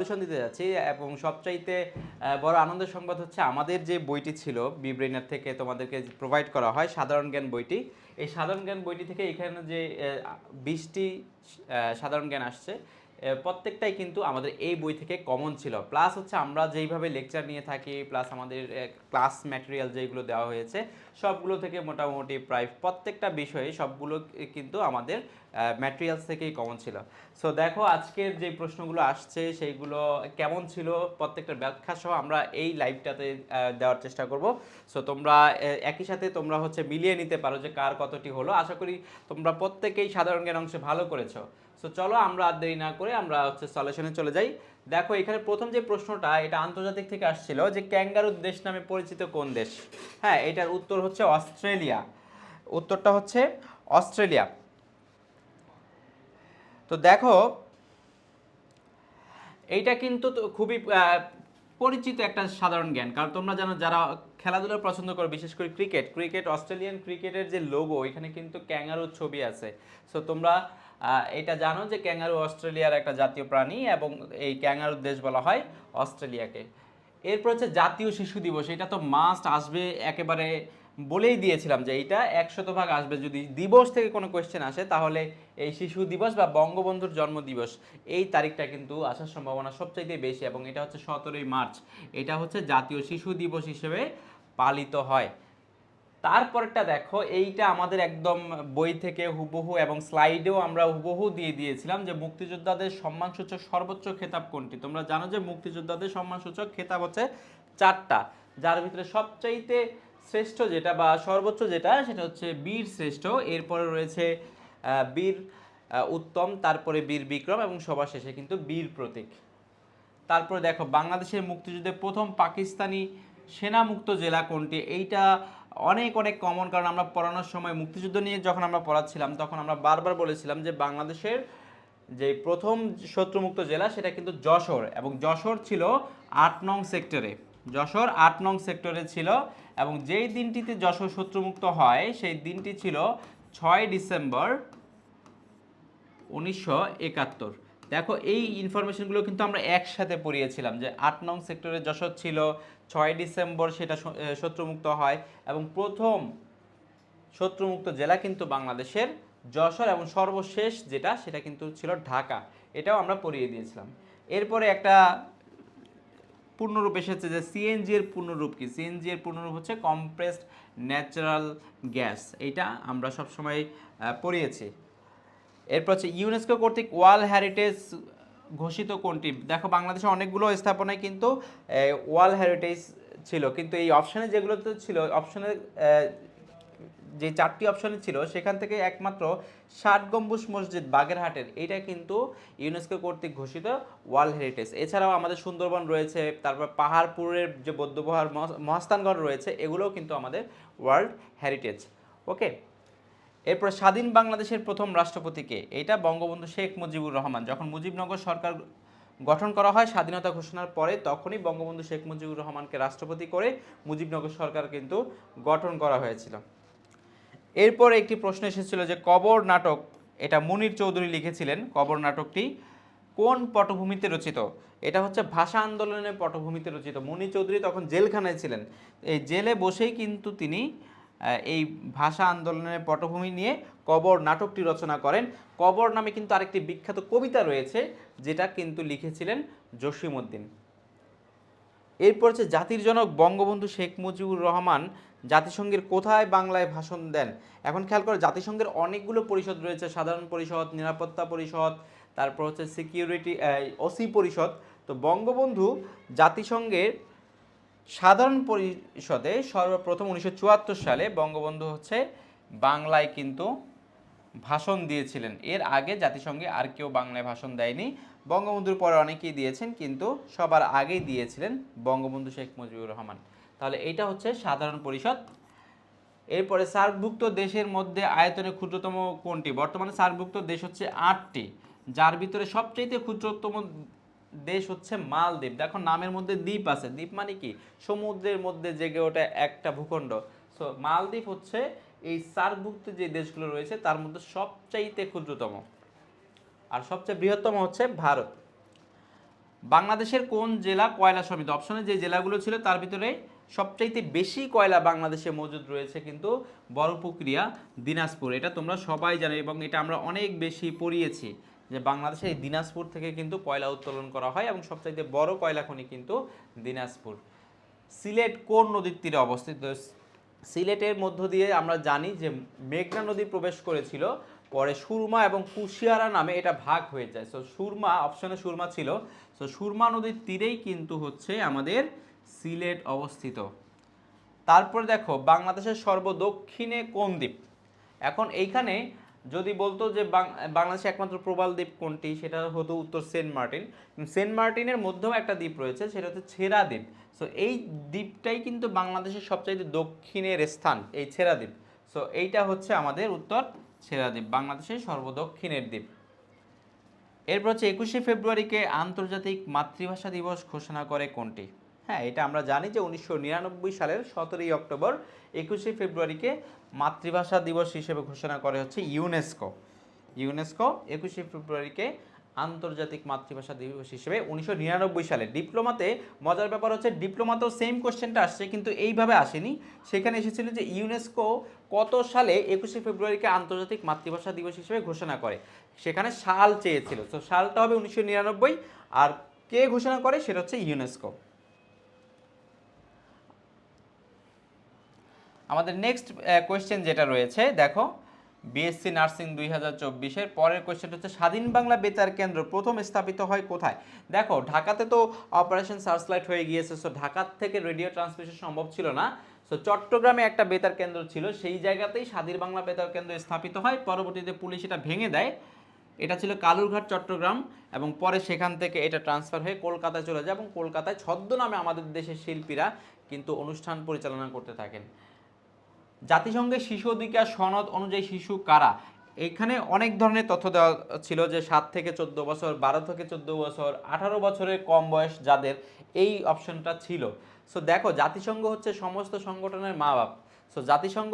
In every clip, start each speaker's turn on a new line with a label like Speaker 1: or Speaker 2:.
Speaker 1: solution দিতে যাচ্ছি এবং সবচাইতে বড় আনন্দের সংবাদ হচ্ছে আমাদের যে বইটি ছিল বিব্রেনার থেকে তোমাদেরকে প্রোভাইড করা হয় সাধারণ জ্ঞান বইটি এই সাধারণ জ্ঞান বইটি থেকে এখানে যে বিশটি সাধারণ জ্ঞান আসছে প্রত্যেকটাই কিন্তু আমাদের এই বই থেকে কমন ছিল প্লাস হচ্ছে আমরা যেইভাবে লেকচার নিয়ে থাকি প্লাস আমাদের ক্লাস ম্যাটেরিয়াল যেগুলো দেওয়া হয়েছে সবগুলো থেকে মোটামুটি প্রায় প্রত্যেকটা বিষয়ে সবগুলো কিন্তু আমাদের ম্যাটেরিয়ালস থেকেই কমন ছিল সো দেখো আজকের যে প্রশ্নগুলো আসছে সেইগুলো কেমন ছিল প্রত্যেকটা ব্যাখ্যা সহ আমরা এই লাইভটাতে দেওয়ার চেষ্টা করব সো তোমরা একই সাথে তোমরা হচ্ছে মিলিয়ে নিতে পারো যে কার কতটি হলো আশা করি তোমরা প্রত্যেকেই সাধারণ জ্ঞান অংশে ভালো করেছো সো চলো আমরা আর দেরি না করে আমরা হচ্ছে সলিউশনে চলে যাই দেখো এখানে প্রথম যে প্রশ্নটা এটা আন্তর্জাতিক থেকে আসছিল যে ক্যাঙ্গারু দেশ নামে পরিচিত কোন দেশ হ্যাঁ এটার উত্তর হচ্ছে অস্ট্রেলিয়া উত্তরটা হচ্ছে অস্ট্রেলিয়া তো দেখো এইটা কিন্তু খুবই পরিচিত একটা সাধারণ জ্ঞান কারণ তোমরা জানো যারা খেলাধুলা পছন্দ করো বিশেষ করে ক্রিকেট ক্রিকেট অস্ট্রেলিয়ান ক্রিকেটের যে লোগো এখানে কিন্তু ক্যাঙ্গারুর ছবি আছে সো তোমরা এটা জানো যে ক্যাঙ্গারু অস্ট্রেলিয়ার একটা জাতীয় প্রাণী এবং এই ক্যাঙ্গারু দেশ বলা হয় অস্ট্রেলিয়াকে এরপর হচ্ছে জাতীয় শিশু দিবস এটা তো মাস্ট আসবে একেবারে বলেই দিয়েছিলাম যে এটা ভাগ আসবে যদি দিবস থেকে কোনো কোয়েশ্চেন আসে তাহলে এই শিশু দিবস বা বঙ্গবন্ধুর জন্ম দিবস এই তারিখটা কিন্তু আসার সম্ভাবনা সবচাইতে বেশি এবং এটা হচ্ছে সতেরোই মার্চ এটা হচ্ছে জাতীয় শিশু দিবস হিসেবে পালিত হয় তারপরটা দেখো এইটা আমাদের একদম বই থেকে হুবহু এবং স্লাইডেও আমরা হুবহু দিয়ে দিয়েছিলাম যে মুক্তিযোদ্ধাদের সম্মানসূচক সর্বোচ্চ খেতাব কোনটি তোমরা জানো যে মুক্তিযোদ্ধাদের সম্মানসূচক খেতাব হচ্ছে চারটা যার ভিতরে সবচাইতে শ্রেষ্ঠ যেটা বা সর্বোচ্চ যেটা সেটা হচ্ছে বীর শ্রেষ্ঠ এরপরে রয়েছে বীর উত্তম তারপরে বীর বিক্রম এবং সবার শেষে কিন্তু বীর প্রতীক তারপরে দেখো বাংলাদেশের মুক্তিযুদ্ধে প্রথম পাকিস্তানি সেনামুক্ত জেলা কোনটি এইটা অনেক অনেক কমন কারণ আমরা পড়ানোর সময় মুক্তিযুদ্ধ নিয়ে যখন আমরা পড়াচ্ছিলাম তখন আমরা বারবার বলেছিলাম যে বাংলাদেশের যে প্রথম শত্রুমুক্ত জেলা সেটা কিন্তু যশোর এবং যশোর ছিল আট নং সেক্টরে যশোর আট নং সেক্টরে ছিল এবং যেই দিনটিতে যশোর শত্রুমুক্ত হয় সেই দিনটি ছিল ছয় ডিসেম্বর উনিশশো একাত্তর দেখো এই ইনফরমেশনগুলো কিন্তু আমরা একসাথে পড়িয়েছিলাম যে আট নং সেক্টরে যশোর ছিল ছয় ডিসেম্বর সেটা শত্রুমুক্ত হয় এবং প্রথম শত্রুমুক্ত জেলা কিন্তু বাংলাদেশের যশোর এবং সর্বশেষ যেটা সেটা কিন্তু ছিল ঢাকা এটাও আমরা পড়িয়ে দিয়েছিলাম এরপরে একটা পূর্ণরূপ এসেছে যে সিএনজি এর পূর্ণরূপ কি সিএনজি এর পূর্ণরূপ হচ্ছে কম্প্রেসড ন্যাচারাল গ্যাস এটা আমরা সবসময় পড়িয়েছি এরপর হচ্ছে ইউনেস্কো কর্তৃক ওয়ার্ল্ড হেরিটেজ ঘোষিত কোনটি দেখো বাংলাদেশে অনেকগুলো স্থাপনায় কিন্তু ওয়ার্ল্ড হেরিটেজ ছিল কিন্তু এই অপশানে যেগুলো তো ছিল অপশানে যে চারটি অপশানে ছিল সেখান থেকে একমাত্র ষাট গম্বুজ মসজিদ বাগেরহাটের এটা কিন্তু ইউনেস্কো কর্তৃক ঘোষিত ওয়ার্ল্ড হেরিটেজ এছাড়াও আমাদের সুন্দরবন রয়েছে তারপর পাহাড়পুরের যে বৌদ্ধবহার মহাস্থানগড় রয়েছে এগুলোও কিন্তু আমাদের ওয়ার্ল্ড হেরিটেজ ওকে এরপর স্বাধীন বাংলাদেশের প্রথম রাষ্ট্রপতিকে এটা বঙ্গবন্ধু শেখ মুজিবুর রহমান যখন মুজিবনগর সরকার গঠন করা হয় স্বাধীনতা ঘোষণার পরে তখনই বঙ্গবন্ধু শেখ মুজিবুর রহমানকে রাষ্ট্রপতি করে মুজিবনগর সরকার কিন্তু গঠন করা হয়েছিল এরপর একটি প্রশ্ন এসেছিল যে কবর নাটক এটা মুনির চৌধুরী লিখেছিলেন কবর নাটকটি কোন পটভূমিতে রচিত এটা হচ্ছে ভাষা আন্দোলনের পটভূমিতে রচিত মুনির চৌধুরী তখন জেলখানায় ছিলেন এই জেলে বসেই কিন্তু তিনি এই ভাষা আন্দোলনের পটভূমি নিয়ে কবর নাটকটি রচনা করেন কবর নামে কিন্তু আরেকটি বিখ্যাত কবিতা রয়েছে যেটা কিন্তু লিখেছিলেন জসিমউদ্দিন এরপর হচ্ছে জাতির জনক বঙ্গবন্ধু শেখ মুজিবুর রহমান জাতিসংঘের কোথায় বাংলায় ভাষণ দেন এখন খেয়াল করে জাতিসংঘের অনেকগুলো পরিষদ রয়েছে সাধারণ পরিষদ নিরাপত্তা পরিষদ তারপর হচ্ছে সিকিউরিটি ওসি পরিষদ তো বঙ্গবন্ধু জাতিসংঘের সাধারণ পরিষদে সর্বপ্রথম উনিশশো সালে বঙ্গবন্ধু হচ্ছে বাংলায় কিন্তু ভাষণ দিয়েছিলেন এর আগে জাতিসংঘে আর কেউ বাংলায় ভাষণ দেয়নি বঙ্গবন্ধুর পরে অনেকেই দিয়েছেন কিন্তু সবার আগেই দিয়েছিলেন বঙ্গবন্ধু শেখ মুজিবুর রহমান তাহলে এটা হচ্ছে সাধারণ পরিষদ এরপরে সার্কভুক্ত দেশের মধ্যে আয়তনে ক্ষুদ্রতম কোনটি বর্তমানে সার্কভুক্ত দেশ হচ্ছে আটটি যার ভিতরে সবচেয়ে ক্ষুদ্রতম দেশ হচ্ছে মালদ্বীপ দেখো নামের মধ্যে দ্বীপ আছে দ্বীপ মানে কি সমুদ্রের মধ্যে জেগে ওঠে একটা ভূখণ্ড সো মালদ্বীপ হচ্ছে এই সার্কভুক্ত যে দেশগুলো রয়েছে তার মধ্যে সবচাইতে ক্ষুদ্রতম আর সবচেয়ে বৃহত্তম হচ্ছে ভারত বাংলাদেশের কোন জেলা কয়লা সমৃদ্ধ অপশনে যে জেলাগুলো ছিল তার ভিতরে সবচাইতে বেশি কয়লা বাংলাদেশে মজুদ রয়েছে কিন্তু বড় প্রক্রিয়া দিনাজপুর এটা তোমরা সবাই জানো এবং এটা আমরা অনেক বেশি পড়িয়েছি যে বাংলাদেশের এই দিনাজপুর থেকে কিন্তু কয়লা উত্তোলন করা হয় এবং সবচাইতে বড় কয়লা খনি কিন্তু দিনাজপুর সিলেট কোন নদীর তীরে অবস্থিত সিলেটের মধ্য দিয়ে আমরা জানি যে মেঘনা নদী প্রবেশ করেছিল পরে সুরমা এবং কুশিয়ারা নামে এটা ভাগ হয়ে যায় সো সুরমা অপশনে সুরমা ছিল সো সুরমা নদীর তীরেই কিন্তু হচ্ছে আমাদের সিলেট অবস্থিত তারপরে দেখো বাংলাদেশের সর্বদক্ষিণে কোন দ্বীপ এখন এইখানে যদি বলতো যে বাংলাদেশে একমাত্র প্রবাল দ্বীপ কোনটি সেটা হতো উত্তর সেন্ট মার্টিন সেন্ট মার্টিনের মধ্যেও একটা দ্বীপ রয়েছে সেটা হচ্ছে ছেড়া দ্বীপ সো এই দ্বীপটাই কিন্তু বাংলাদেশের সবচাইতে দক্ষিণের স্থান এই ছেড়া দ্বীপ সো এইটা হচ্ছে আমাদের উত্তর ছেড়া দ্বীপ বাংলাদেশের সর্বদক্ষিণের দ্বীপ এরপর হচ্ছে একুশে ফেব্রুয়ারিকে আন্তর্জাতিক মাতৃভাষা দিবস ঘোষণা করে কোনটি হ্যাঁ এটা আমরা জানি যে উনিশশো সালের সতেরোই অক্টোবর একুশে ফেব্রুয়ারিকে মাতৃভাষা দিবস হিসেবে ঘোষণা করে হচ্ছে ইউনেস্কো ইউনেস্কো একুশে ফেব্রুয়ারিকে আন্তর্জাতিক মাতৃভাষা দিবস হিসেবে উনিশশো সালে ডিপ্লোমাতে মজার ব্যাপার হচ্ছে ডিপ্লোমাতেও সেম কোশ্চেনটা আসছে কিন্তু এইভাবে আসেনি সেখানে এসেছিল যে ইউনেস্কো কত সালে একুশে ফেব্রুয়ারিকে আন্তর্জাতিক মাতৃভাষা দিবস হিসেবে ঘোষণা করে সেখানে সাল চেয়েছিল তো সালটা হবে উনিশশো আর কে ঘোষণা করে সেটা হচ্ছে ইউনেস্কো আমাদের নেক্সট কোয়েশ্চেন যেটা রয়েছে দেখো বিএসসি নার্সিং দুই হাজার চব্বিশের পরের কোয়েশ্চেন হচ্ছে স্বাধীন বাংলা বেতার কেন্দ্র প্রথম স্থাপিত হয় কোথায় দেখো ঢাকাতে তো অপারেশন সার্চলাইট হয়ে গিয়েছে সো ঢাকার থেকে রেডিও ট্রান্সমিশন সম্ভব ছিল না সো চট্টগ্রামে একটা বেতার কেন্দ্র ছিল সেই জায়গাতেই স্বাধীন বাংলা বেতার কেন্দ্র স্থাপিত হয় পরবর্তীতে পুলিশ এটা ভেঙে দেয় এটা ছিল কালুরঘাট চট্টগ্রাম এবং পরে সেখান থেকে এটা ট্রান্সফার হয়ে কলকাতায় চলে যায় এবং কলকাতায় ছদ্মনামে আমাদের দেশের শিল্পীরা কিন্তু অনুষ্ঠান পরিচালনা করতে থাকেন জাতিসংঘের শিশু অধিকার সনদ অনুযায়ী শিশু কারা এখানে অনেক ধরনের তথ্য দেওয়া ছিল যে সাত থেকে চোদ্দ বছর বারো থেকে চোদ্দ বছর আঠারো বছরের কম বয়স যাদের এই অপশনটা ছিল সো দেখো জাতিসংঘ হচ্ছে সমস্ত সংগঠনের মা বাপ সো জাতিসংঘ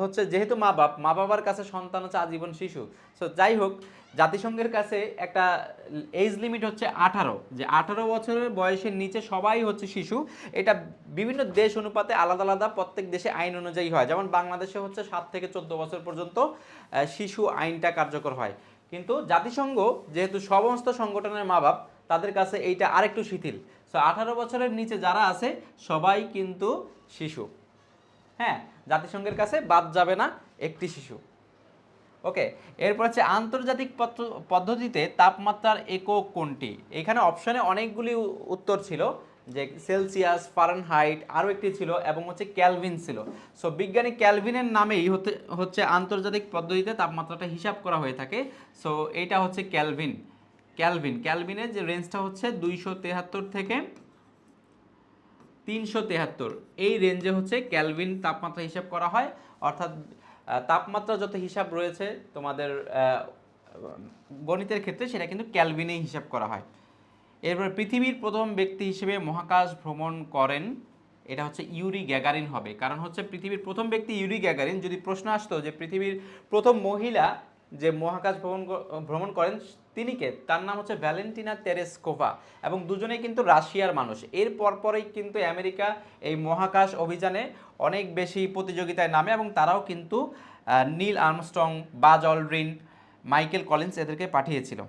Speaker 1: হচ্ছে যেহেতু মা বাপ মা বাবার কাছে সন্তান হচ্ছে আজীবন শিশু সো যাই হোক জাতিসংঘের কাছে একটা এজ লিমিট হচ্ছে আঠারো যে আঠারো বছরের বয়সের নিচে সবাই হচ্ছে শিশু এটা বিভিন্ন দেশ অনুপাতে আলাদা আলাদা প্রত্যেক দেশে আইন অনুযায়ী হয় যেমন বাংলাদেশে হচ্ছে সাত থেকে চোদ্দ বছর পর্যন্ত শিশু আইনটা কার্যকর হয় কিন্তু জাতিসংঘ যেহেতু সমস্ত সংগঠনের মা বাপ তাদের কাছে এইটা আরেকটু শিথিল সো আঠারো বছরের নিচে যারা আছে সবাই কিন্তু শিশু হ্যাঁ জাতিসংঘের কাছে বাদ যাবে না একটি শিশু ওকে এরপর হচ্ছে আন্তর্জাতিক পদ্ধতিতে তাপমাত্রার একক কোনটি এখানে অপশানে অনেকগুলি উত্তর ছিল যে সেলসিয়াস ফারেনহাইট আরও একটি ছিল এবং হচ্ছে ক্যালভিন ছিল সো বিজ্ঞানী ক্যালভিনের নামেই হতে হচ্ছে আন্তর্জাতিক পদ্ধতিতে তাপমাত্রাটা হিসাব করা হয়ে থাকে সো এটা হচ্ছে ক্যালভিন ক্যালভিন ক্যালভিনের যে রেঞ্জটা হচ্ছে দুইশো থেকে তিনশো তেহাত্তর এই রেঞ্জে হচ্ছে ক্যালভিন তাপমাত্রা হিসাব করা হয় অর্থাৎ তাপমাত্রা যত হিসাব রয়েছে তোমাদের গণিতের ক্ষেত্রে সেটা কিন্তু ক্যালভিনেই হিসাব করা হয় এরপর পৃথিবীর প্রথম ব্যক্তি হিসেবে মহাকাশ ভ্রমণ করেন এটা হচ্ছে ইউরি গ্যাগারিন হবে কারণ হচ্ছে পৃথিবীর প্রথম ব্যক্তি ইউরি গ্যাগারিন যদি প্রশ্ন আসতো যে পৃথিবীর প্রথম মহিলা যে মহাকাশ ভ্রমণ ভ্রমণ করেন তিনি কে তার নাম হচ্ছে ভ্যালেন্টিনা তেরেসকোভা এবং দুজনেই কিন্তু রাশিয়ার মানুষ এর পরপরই কিন্তু আমেরিকা এই মহাকাশ অভিযানে অনেক বেশি প্রতিযোগিতায় নামে এবং তারাও কিন্তু Neil Armstrong Buzz Aldrin Michael Collins এদেরকে পাঠিয়েছিল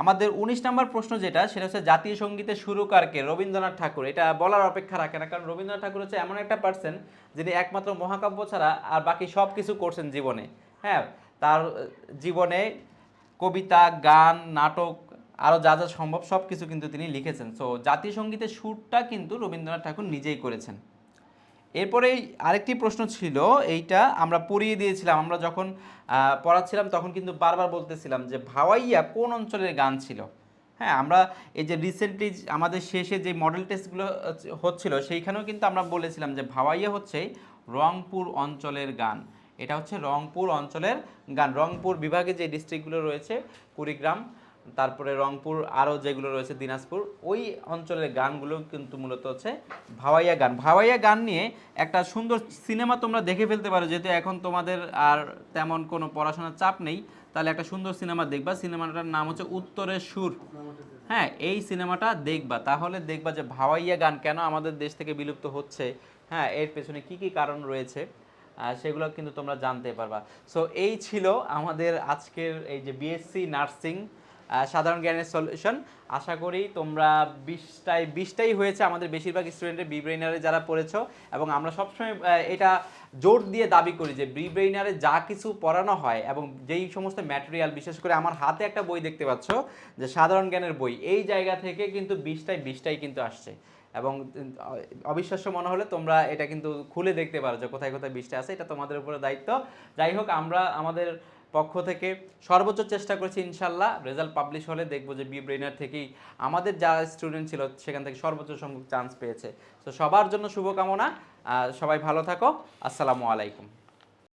Speaker 1: আমাদের উনিশ নম্বর প্রশ্ন যেটা সেটা হচ্ছে জাতীয় সঙ্গীতের সুরকারকে রবীন্দ্রনাথ ঠাকুর এটা বলার অপেক্ষা রাখে না কারণ রবীন্দ্রনাথ ঠাকুর হচ্ছে এমন একটা পার্সন যিনি একমাত্র মহাকাব্য ছাড়া আর বাকি সব কিছু করছেন জীবনে হ্যাঁ তার জীবনে কবিতা গান নাটক আরও যা যা সম্ভব সব কিছু কিন্তু তিনি লিখেছেন সো জাতীয় সঙ্গীতের সুরটা কিন্তু রবীন্দ্রনাথ ঠাকুর নিজেই করেছেন এরপরে আরেকটি প্রশ্ন ছিল এইটা আমরা পড়িয়ে দিয়েছিলাম আমরা যখন পড়াচ্ছিলাম তখন কিন্তু বারবার বলতেছিলাম যে ভাওয়াইয়া কোন অঞ্চলের গান ছিল হ্যাঁ আমরা এই যে রিসেন্টলি আমাদের শেষে যে মডেল টেস্টগুলো হচ্ছিল সেইখানেও কিন্তু আমরা বলেছিলাম যে ভাওয়াইয়া হচ্ছে রংপুর অঞ্চলের গান এটা হচ্ছে রংপুর অঞ্চলের গান রংপুর বিভাগে যে ডিস্ট্রিক্টগুলো রয়েছে কুড়িগ্রাম তারপরে রংপুর আরও যেগুলো রয়েছে দিনাজপুর ওই অঞ্চলের গানগুলো কিন্তু মূলত হচ্ছে ভাওয়াইয়া গান ভাওয়াইয়া গান নিয়ে একটা সুন্দর সিনেমা তোমরা দেখে ফেলতে পারো যেহেতু এখন তোমাদের আর তেমন কোনো পড়াশোনার চাপ নেই তাহলে একটা সুন্দর সিনেমা দেখবা সিনেমাটার নাম হচ্ছে উত্তরের সুর হ্যাঁ এই সিনেমাটা দেখবা তাহলে দেখবা যে ভাওয়াইয়া গান কেন আমাদের দেশ থেকে বিলুপ্ত হচ্ছে হ্যাঁ এর পেছনে কি কি কারণ রয়েছে সেগুলো কিন্তু তোমরা জানতে পারবা সো এই ছিল আমাদের আজকের এই যে বিএসসি নার্সিং সাধারণ জ্ঞানের সলিউশন আশা করি তোমরা বিশটায় বিশটাই হয়েছে আমাদের বেশিরভাগ স্টুডেন্টের ব্রেইনারে যারা পড়েছো এবং আমরা সবসময় এটা জোর দিয়ে দাবি করি যে ব্রেইনারে যা কিছু পড়ানো হয় এবং যেই সমস্ত ম্যাটেরিয়াল বিশেষ করে আমার হাতে একটা বই দেখতে পাচ্ছ যে সাধারণ জ্ঞানের বই এই জায়গা থেকে কিন্তু বিশটায় বিশটাই কিন্তু আসছে এবং অবিশ্বাস্য মনে হলে তোমরা এটা কিন্তু খুলে দেখতে পারো যে কোথায় কোথায় বৃষ্টি আছে এটা তোমাদের উপরে দায়িত্ব যাই হোক আমরা আমাদের পক্ষ থেকে সর্বোচ্চ চেষ্টা করেছি ইনশাল্লাহ রেজাল্ট পাবলিশ হলে দেখব যে বি ব্রেনার থেকেই আমাদের যা স্টুডেন্ট ছিল সেখান থেকে সর্বোচ্চ সংখ্যক চান্স পেয়েছে তো সবার জন্য শুভকামনা সবাই ভালো থাকো আসসালামু আলাইকুম